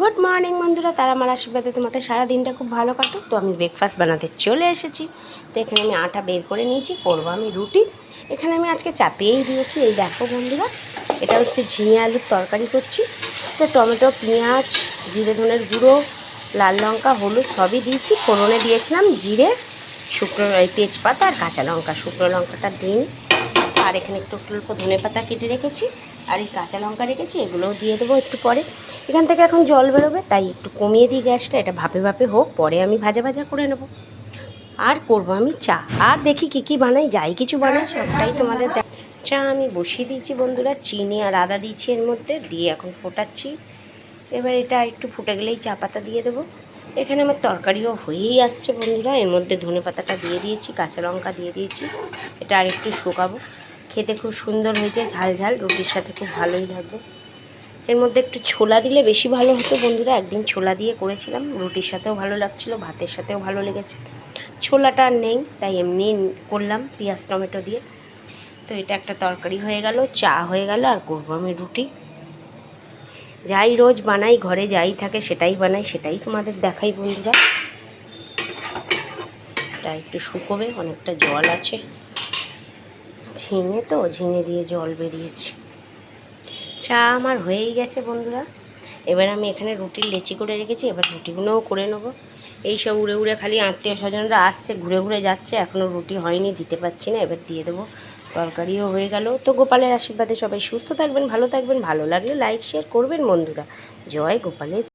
Good morning বন্ধুরা। তারা আমার আশীর্বাদে তোমাদের সারা দিনটা খুব ভালো কাটুক। তো আমি ব্রেকফাস্ট বানাতে চলে এসেছি। তো এখানে আমি আটা বের করে নিয়েছি, করব আমি রুটি। এখানে আমি আজকে চাপিয়েই দিয়েছি। এই দেখো বন্ধুরা, এটা হচ্ছে ঝিঙে আলুর তরকারি করছি। তো টমেটো, পেঁয়াজ, জিরে, ধনের গুঁড়ো, লাল লঙ্কা, হলুদ সবই দিয়েছি। ফোড়নে দিয়েছিলাম জিরে, শুকনো এই তেজপাতা আর কাঁচা লঙ্কা। শুকনো লঙ্কাটা দিন আর এখানে একটু অল্প ধনে পাতা কেটে রেখেছি। আর এই কাঁচা লঙ্কা রেখেছি, এগুলোও দিয়ে দেবো একটু পরে। এখান থেকে এখন জল বেরোবে, তাই একটু কমিয়ে দিই গ্যাসটা, এটা ভাপে ভাপে হোক, পরে আমি ভাজা ভাজা করে নেব। আর করব আমি চা। আর দেখি কি কি বানাই, যাই কিছু বানাই, সবটাই তোমাদের চা আমি বসিয়ে দিয়েছি বন্ধুরা, চিনি আর আদা দিয়েছি এর মধ্যে, দিয়ে এখন ফোটাচ্ছি। এবার এটা একটু ফুটে গেলেই চা পাতা দিয়ে দেবো। এখানে আমার তরকারিও হয়েই আসছে বন্ধুরা, এর মধ্যে ধনে পাতাটা দিয়ে দিয়েছি, কাঁচা লঙ্কা দিয়ে দিয়েছি, এটা আর একটু শুকাবো। খেতে খুব সুন্দর হয়েছে, ঝাল ঝাল, রুটির সাথে খুব ভালোই লাগবে এর মধ্যে একটু ছোলা দিলে বেশি ভালো হতো বন্ধুরা। একদিন ছোলা দিয়ে করেছিলাম। রুটির সাথেও ভালো লাগছিল, ভাতের সাথেও ভালো লেগেছে। ছোলাটা নেই, তাই এমনি করলাম পেঁয়াজ, টমেটো দিয়ে। তো এটা একটা তরকারি হয়ে গেল, চা হয়ে গেল আর করব আমি রুটি। যাই রোজ বানাই, ঘরে যাই থাকে সেটাই বানাই, সেটাই তোমাদের দেখাই বন্ধুরা। এটা একটু শুকোবে, অনেকটা জল আছে। ঝিঙে তো, ঝিঙে দিয়ে জল বেরিয়েছে। চা আমার হয়েই গেছে বন্ধুরা। এবার আমি এখানে রুটির লেচি করে রেখেছি, এবার রুটিগুলোও করে নেব। এই সব উড়ে উড়ে খালি আত্মীয় স্বজনরা আসছে, ঘুরে ঘুরে যাচ্ছে এখনও রুটি হয়নি, দিতে পারছি না, এবার দিয়ে দেবো। তরকারিও হয়ে গেল। তো গোপালের আশীর্বাদে সবাই সুস্থ থাকবেন, ভালো থাকবেন, ভালো লাগলে লাইক শেয়ার করবেন বন্ধুরা। জয় গোপালের।